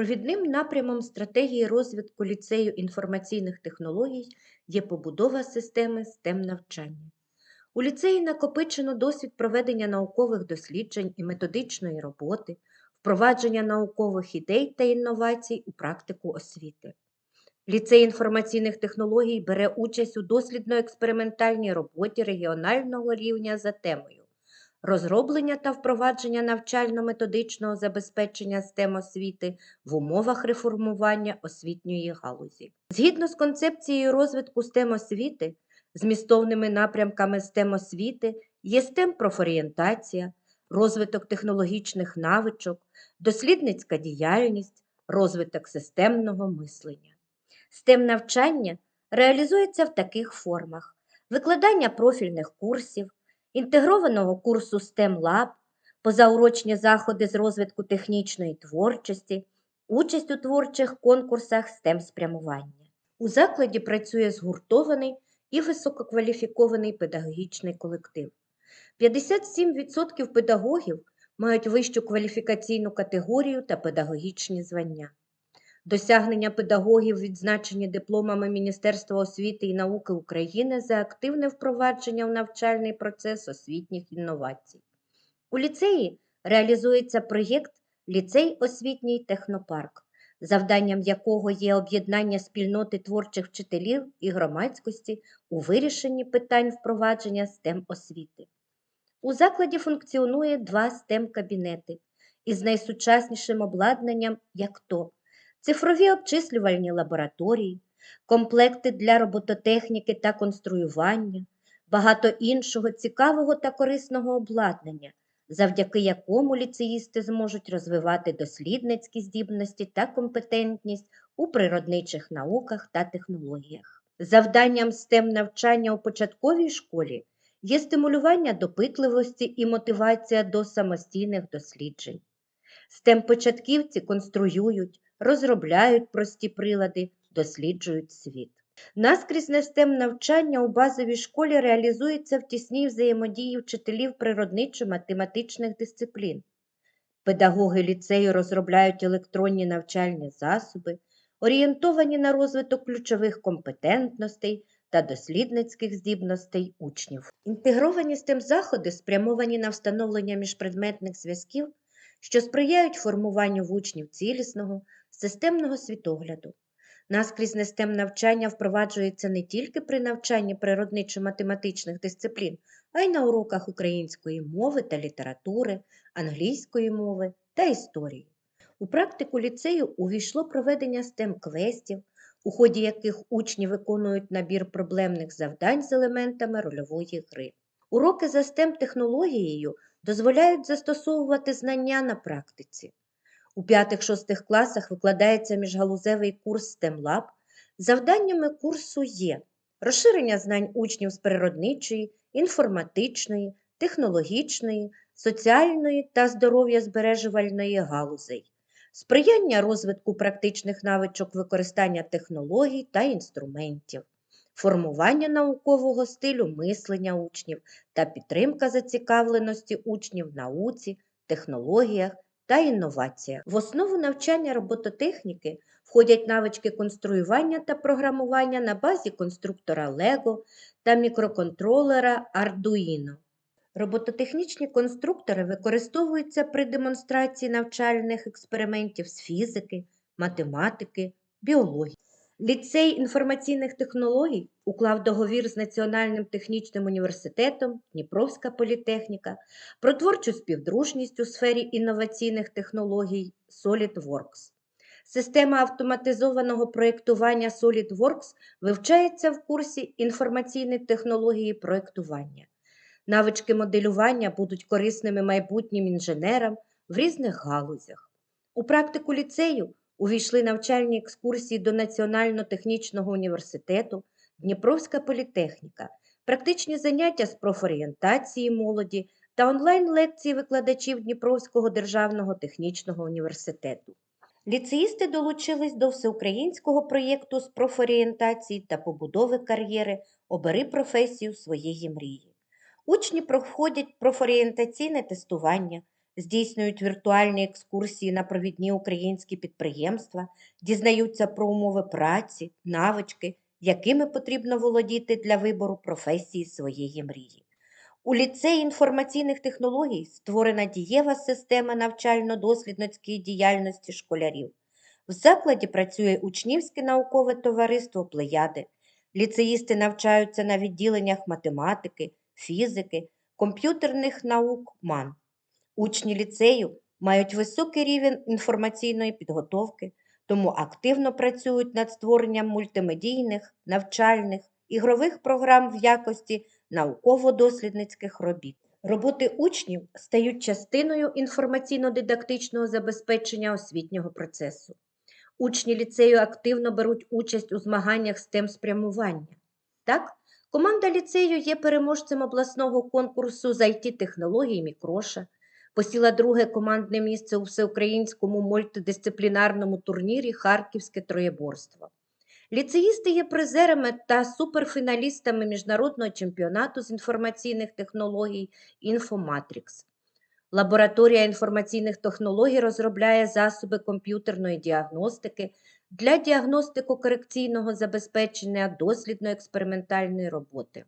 Провідним напрямом стратегії розвитку ліцею інформаційних технологій є побудова системи STEM навчання. У ліцеї накопичено досвід проведення наукових досліджень і методичної роботи, впровадження наукових ідей та інновацій у практику освіти. Ліцей інформаційних технологій бере участь у дослідно-експериментальній роботі регіонального рівня за темою розроблення та впровадження навчально-методичного забезпечення STEM освіти в умовах реформування освітньої галузі. Згідно з концепцією розвитку STEM освіти, змістовними напрямками STEM освіти є STEM профорієнтація, розвиток технологічних навичок, дослідницька діяльність, розвиток системного мислення. STEM навчання реалізується в таких формах: викладання профільних курсів, інтегрованого курсу STEM Lab, позаурочні заходи з розвитку технічної творчості, участь у творчих конкурсах STEM спрямування. У закладі працює згуртований і висококваліфікований педагогічний колектив. 57% педагогів мають вищу кваліфікаційну категорію та педагогічні звання. Досягнення педагогів відзначені дипломами Міністерства освіти і науки України за активне впровадження в навчальний процес освітніх інновацій. У ліцеї реалізується проєкт Ліцей освітній технопарк, завданням якого є об'єднання спільноти творчих вчителів і громадськості у вирішенні питань впровадження STEM освіти. У закладі функціонує два STEM кабінети із найсучаснішим обладнанням, як то цифрові обчислювальні лабораторії, комплекти для робототехніки та конструювання, багато іншого цікавого та корисного обладнання, завдяки якому ліцеїсти зможуть розвивати дослідницькі здібності та компетентність у природничих науках та технологіях. Завданням STEM навчання у початковій школі є стимулювання допитливості і мотивація до самостійних досліджень. STEM початківці конструюють, розробляють прості прилади, досліджують світ. Наскрізне STEM навчання у базовій школі реалізується в тісній взаємодії вчителів природничо-математичних дисциплін. Педагоги ліцею розробляють електронні навчальні засоби, орієнтовані на розвиток ключових компетентностей та дослідницьких здібностей учнів. Інтегровані STEM заходи спрямовані на встановлення міжпредметних зв'язків, що сприяють формуванню в учнів цілісного, системного світогляду. Наскрізне STEM навчання впроваджується не тільки при навчанні природничо-математичних дисциплін, а й на уроках української мови та літератури, англійської мови та історії. У практику ліцею увійшло проведення STEM-квестів, у ході яких учні виконують набір проблемних завдань з елементами рольової гри. Уроки за STEM-технологією дозволяють застосовувати знання на практиці. У 5-6 класах викладається міжгалузевий курс STEM-Lab. Завданнями курсу є розширення знань учнів з природничої, інформатичної, технологічної, соціальної та здоров'я збережувальної галузей, сприяння розвитку практичних навичок використання технологій та інструментів, формування наукового стилю мислення учнів та підтримка зацікавленості учнів в науці, технологіях та інноваціях. В основу навчання робототехніки входять навички конструювання та програмування на базі конструктора Lego та мікроконтролера Arduino. Робототехнічні конструктори використовуються при демонстрації навчальних експериментів з фізики, математики, біології. Ліцей інформаційних технологій уклав договір з Національним технічним університетом Дніпровська політехніка про творчу співдружність у сфері інноваційних технологій SolidWorks. Система автоматизованого проєктування SolidWorks вивчається в курсі інформаційні технології проєктування. Навички моделювання будуть корисними майбутнім інженерам в різних галузях. У практику ліцею увійшли навчальні екскурсії до Національно-технічного університету, Дніпровська політехніка, практичні заняття з профорієнтації молоді та онлайн-лекції викладачів Дніпровського державного технічного університету. Ліцеїсти долучились до всеукраїнського проєкту з профорієнтації та побудови кар'єри Обери професію своєї мрії. Учні проходять профорієнтаційне тестування, здійснюють віртуальні екскурсії на провідні українські підприємства, дізнаються про умови праці, навички, якими потрібно володіти для вибору професії своєї мрії. У ліцеї інформаційних технологій створена дієва система навчально-дослідницької діяльності школярів. В закладі працює учнівське наукове товариство Плеяди. Ліцеїсти навчаються на відділеннях математики, фізики, комп'ютерних наук МАН. Учні ліцею мають високий рівень інформаційної підготовки, тому активно працюють над створенням мультимедійних, навчальних, ігрових програм в якості науково-дослідницьких робіт. Роботи учнів стають частиною інформаційно-дидактичного забезпечення освітнього процесу. Учні ліцею активно беруть участь у змаганнях з тем спрямування. Так, команда ліцею є переможцем обласного конкурсу з IT-технологій Мікроша, посіла друге командне місце у всеукраїнському мультидисциплінарному турнірі Харківське троєборство. Ліцеїсти є призерами та суперфіналістами міжнародного чемпіонату з інформаційних технологій Інфоматрікс. Лабораторія інформаційних технологій розробляє засоби комп'ютерної діагностики для діагностико-корекційного забезпечення дослідно-експериментальної роботи.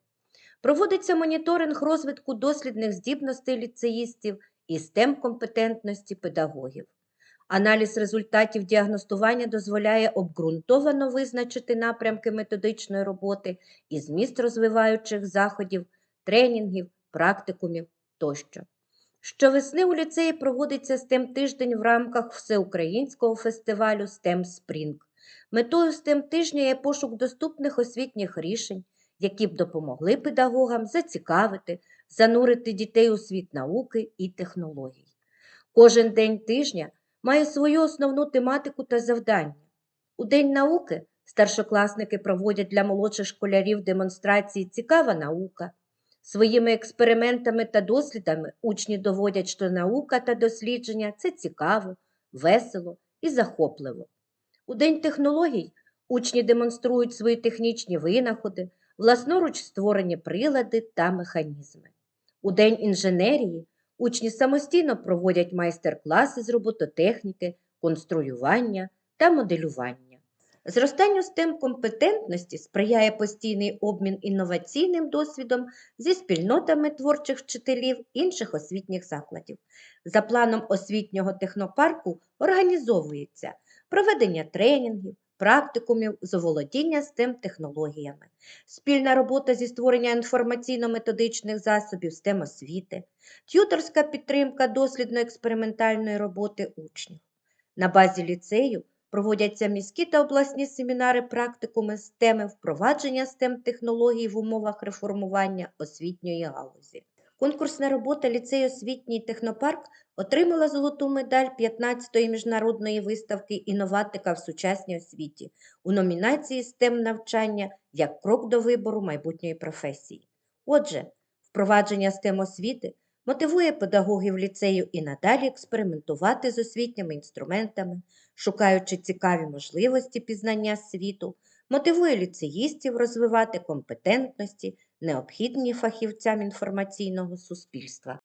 Проводиться моніторинг розвитку дослідних здібностей ліцеїстів і STEM компетентності педагогів. Аналіз результатів діагностування дозволяє обґрунтовано визначити напрямки методичної роботи і зміст розвиваючих заходів, тренінгів, практикумів тощо. Щовесни у ліцеї проводиться STEM тиждень в рамках всеукраїнського фестивалю STEM Spring. Метою STEM тижня є пошук доступних освітніх рішень, які б допомогли педагогам зацікавити, занурити дітей у світ науки і технологій. Кожен день тижня має свою основну тематику та завдання. У День науки старшокласники проводять для молодших школярів демонстрації Цікава наука. Своїми експериментами та дослідами учні доводять, що наука та дослідження це цікаво, весело і захопливо. У День технологій учні демонструють свої технічні винаходи, власноруч створені прилади та механізми. У День інженерії учні самостійно проводять майстер-класи з робототехніки, конструювання та моделювання. Зростанню STEM компетентності сприяє постійний обмін інноваційним досвідом зі спільнотами творчих вчителів інших освітніх закладів. За планом освітнього технопарку організовується проведення тренінгів, практикумів з оволодіння STEM технологіями, спільна робота зі створення інформаційно-методичних засобів STEM освіти, т'юторська підтримка дослідно-експериментальної роботи учнів. На базі ліцею проводяться міські та обласні семінари практикуми з теми впровадження STEM технологій в умовах реформування освітньої галузі. Конкурсна робота ліцею освітній технопарк отримала золоту медаль 15-ї міжнародної виставки Інноватика в сучасній освіті у номінації STEM навчання як крок до вибору майбутньої професії. Отже, впровадження STEM освіти мотивує педагогів ліцею і надалі експериментувати з освітніми інструментами, шукаючи цікаві можливості пізнання світу, мотивує ліцеїстів розвивати компетентності, необхідні фахівцям інформаційного суспільства.